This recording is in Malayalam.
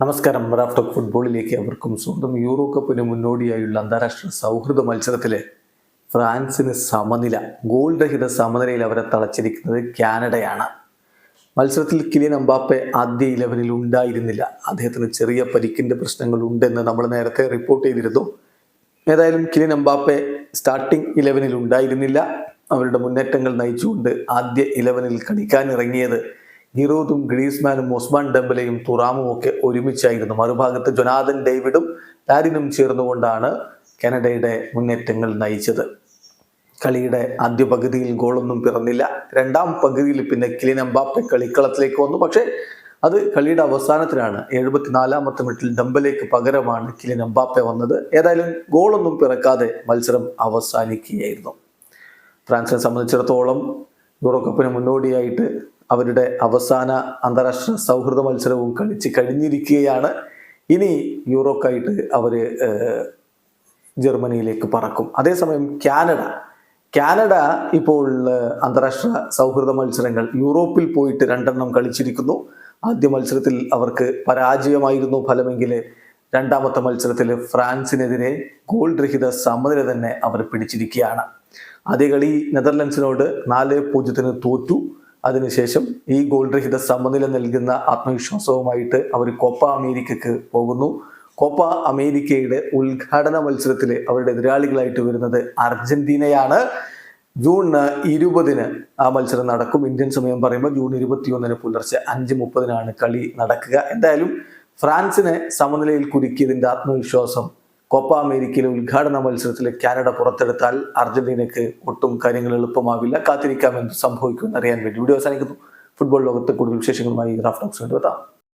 നമസ്കാരം. റാഫ് ടോക്ക് ഫുട്ബോളിലേക്ക് അവർക്കും സ്വന്തം യൂറോ കപ്പിന് മുന്നോടിയായുള്ള അന്താരാഷ്ട്ര സൗഹൃദ മത്സരത്തിൽ ഫ്രാൻസിന് സമനില ഗോൾ രഹിത സമനിലയിൽ അവരെ തളച്ചിരിക്കുന്നത് കാനഡയാണ്. മത്സരത്തിൽ കിലിയൻ അമ്പാപ്പെ ആദ്യ ഇലവനിൽ ഉണ്ടായിരുന്നില്ല. അദ്ദേഹത്തിന് ചെറിയ പരിക്കിന്റെ പ്രശ്നങ്ങൾ ഉണ്ടെന്ന് നമ്മൾ നേരത്തെ റിപ്പോർട്ട് ചെയ്തിരുന്നു. ഏതായാലും കിലിയൻ അമ്പാപ്പെ സ്റ്റാർട്ടിംഗ് ഇലവനിൽ ഉണ്ടായിരുന്നില്ല. അവരുടെ മുന്നേറ്റങ്ങൾ നയിച്ചുകൊണ്ട് ആദ്യ ഇലവനിൽ കളിക്കാൻ ഇറങ്ങിയത് ഗിറോദും ഗ്രീസ്മാനും ഒസ്മാൻ ഡെംബലയും തുറാമും ഒക്കെ ഒരുമിച്ചായിരുന്നു. മറുഭാഗത്ത് ജൊനാഥൻ ഡേവിഡും ലാരിനും ചേർന്നുകൊണ്ടാണ് കാനഡയുടെ മുന്നേറ്റങ്ങൾ നയിച്ചത്. കളിയുടെ ആദ്യ പകുതിയിൽ ഗോളൊന്നും പിറന്നില്ല. രണ്ടാം പകുതിയിൽ പിന്നെ കിലിൻ എംബാപ്പെ കളിക്കളത്തിലേക്ക് വന്നു. പക്ഷേ അത് കളിയുടെ അവസാനത്തിലാണ്. എഴുപത്തിനാലാമത്തെ മിനിറ്റിൽ ഡംബലേക്ക് പകരമാണ് കിലിൻ എംബാപ്പെ വന്നത്. ഏതായാലും ഗോളൊന്നും പിറക്കാതെ മത്സരം അവസാനിക്കുകയായിരുന്നു. ഫ്രാൻസിനെ സംബന്ധിച്ചിടത്തോളം യൂറോ കപ്പിന് മുന്നോടിയായിട്ട് അവരുടെ അവസാന അന്താരാഷ്ട്ര സൗഹൃദ മത്സരവും കളിച്ച് കഴിഞ്ഞിരിക്കുകയാണ്. ഇനി യൂറോക്കായിട്ട് അവർ ജർമ്മനിയിലേക്ക് പറക്കും. അതേസമയം കാനഡ. കാനഡ ഇപ്പോൾ അന്താരാഷ്ട്ര സൗഹൃദ മത്സരങ്ങൾ യൂറോപ്പിൽ പോയിട്ട് രണ്ടെണ്ണം കളിച്ചിരിക്കുന്നു. ആദ്യ മത്സരത്തിൽ അവർക്ക് പരാജയമായിരുന്നു ഫലമെങ്കിൽ രണ്ടാമത്തെ മത്സരത്തിൽ ഫ്രാൻസിനെതിരെ ഗോൾ രഹിത സമനില തന്നെ അവർ പിടിച്ചിരിക്കുകയാണ്. ആദ്യ കളി നെതർലൻഡ്സിനോട് നാല് പൂജ്യത്തിന് തോറ്റു. അതിനുശേഷം ഈ ഗോൾ രഹിത സമനില നൽകുന്ന ആത്മവിശ്വാസവുമായിട്ട് അവർ കോപ്പ അമേരിക്കക്ക് പോകുന്നു. കോപ്പ അമേരിക്കയുടെ ഉദ്ഘാടന മത്സരത്തിൽ അവരുടെ എതിരാളികളായിട്ട് വരുന്നത് അർജന്റീനയാണ്. ജൂൺ ഇരുപതിന് ആ മത്സരം നടക്കും. ഇന്ത്യൻ സമയം പറയുമ്പോൾ ജൂൺ ഇരുപത്തിയൊന്നിന് പുലർച്ചെ അഞ്ച് മുപ്പതിനാണ് കളി നടക്കുക. എന്തായാലും ഫ്രാൻസിനെ സമനിലയിൽ കുരുക്കിയതിന്റെ ആത്മവിശ്വാസം കോപ്പ അമേരിക്കയിലെ ഉദ്ഘാടന മത്സരത്തിൽ കാനഡ പുറത്തെടുത്താൽ അർജന്റീനയ്ക്ക് ഒട്ടും കാര്യങ്ങൾ എളുപ്പമാവില്ല. കാത്തിരിക്കാം എന്ത് സംഭവിക്കുമെന്ന് അറിയാൻ വേണ്ടി. വീഡിയോ അവസാനിക്കുന്നു. ഫുട്ബോൾ ലോകത്തെ കൂടുതൽ വിശേഷങ്ങളുമായി റാഫ്റ്റോക്സ് വേണ്ടി